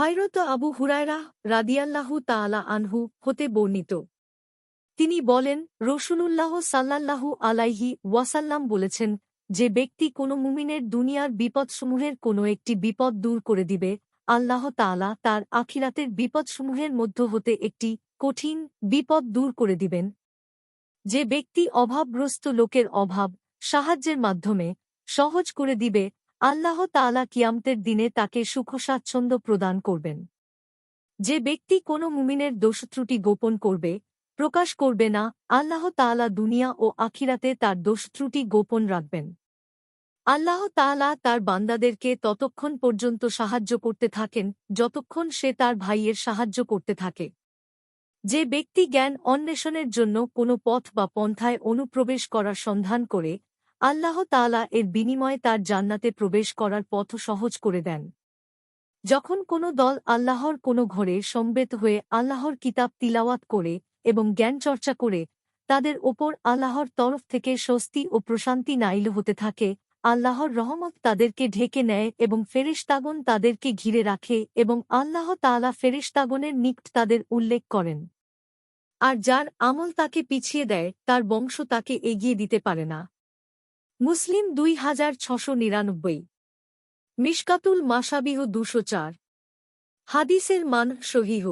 হয়রত আবু হুরায়রা রাদিয়াল্লাহু তাআলা আনহু হতে বর্ণিত। তিনি বলেন, রসুলুল্লাহ সাল্লাল্লাহু আলাইহি ওয়াসাল্লাম বলেছেন, যে ব্যক্তি কোনো মুমিনের দুনিয়ার বিপদসমূহের কোনো একটি বিপদ দূর করে দিবে, আল্লাহ তাআলা তার আখিরাতের বিপদসমূহের মধ্য হতে একটি কঠিন বিপদ দূর করে দিবেন। যে ব্যক্তি অভাবগ্রস্ত লোকের অভাব সাহায্যের মাধ্যমে সহজ করে দিবে আল্লাহ তাআলা কিয়ামতের দিনে তাকে সুখস্বাচ্ছন্দ্য প্রদান করবেন। যে ব্যক্তি কোনো মুমিনের দোষত্রুটি গোপন করবে, প্রকাশ করবে না, আল্লাহ তাআলা দুনিয়া ও আখিরাতে তার দোষত্রুটি গোপন রাখবেন। আল্লাহ তাআলা তার বান্দাদেরকে ততক্ষণ পর্যন্ত সাহায্য করতে থাকেন, যতক্ষণ সে তার ভাইয়ের সাহায্য করতে থাকে। যে ব্যক্তি জ্ঞান অন্বেষণের জন্য কোনো পথ বা পন্থায় অনুপ্রবেশ করার সন্ধান করে আল্লাহ তাআলা এর বিনিময়ে তার জান্নাতে প্রবেশ করার পথ সহজ করে দেন। যখন কোনো দল আল্লাহর কোনো ঘরে সম্বেত হয়ে আল্লাহর কিতাব তিলাওয়াত করে এবং জ্ঞান চর্চা করে, তাদের ওপর আল্লাহর তরফ থেকে স্বস্তি ও প্রশান্তি নাইল হতে থাকে, আল্লাহর রহমত তাদেরকে ঢেকে নেয় এবং ফেরিস্তাগন তাদেরকে ঘিরে রাখে এবং আল্লাহ তাআলা ফেরিস্তাগনের নিকট তাদের উল্লেখ করেন। আর যার আমল তাকে পিছিয়ে দেয়, তার বংশ তাকে এগিয়ে দিতে পারে না। মুসলিম দুই হাজার ছশো নিরানব্বই। মিশকাতুল মাসাবিহ দুশো চার। হাদিসের মান সহিহ।